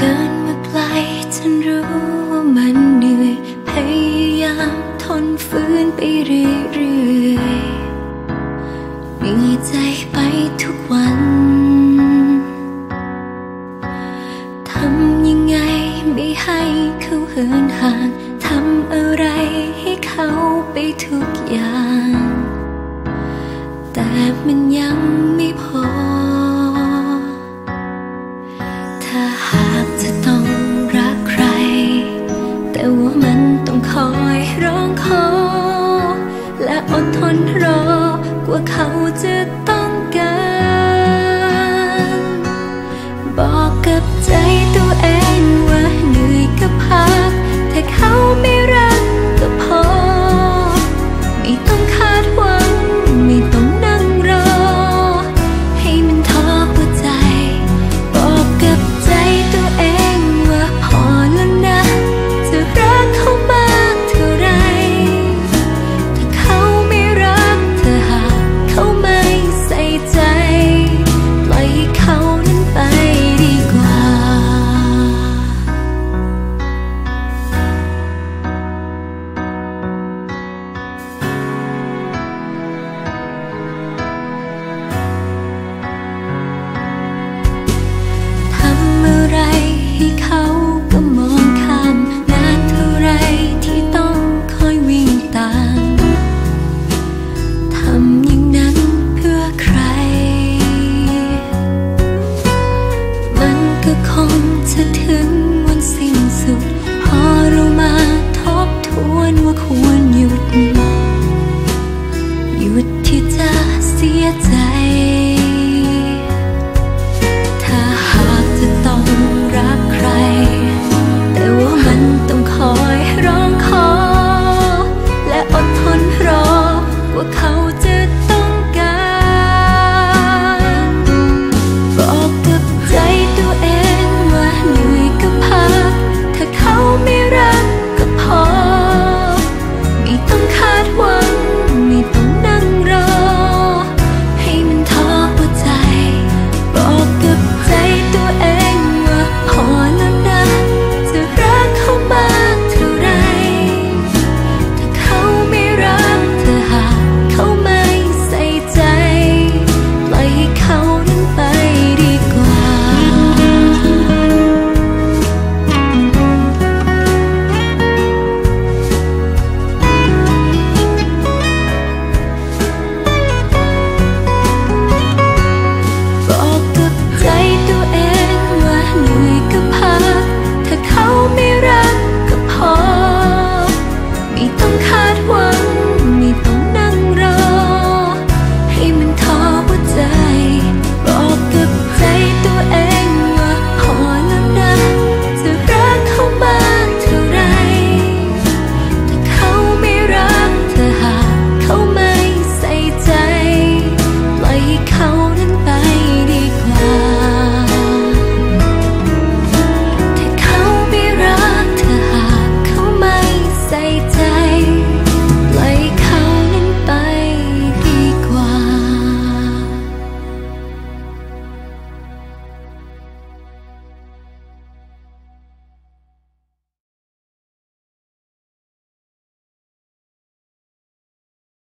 เดินมาไกลฉันรู้ว่ามันเหนื่อย พยายามทนฝืนไปเรื่อยๆมีใจไปทุกวัน ทำยังไงไม่ให้เขาหินห่าง ทำอะไรให้เขาไปทุกอย่าง แต่มันยังไม่พอ 我靠着依靠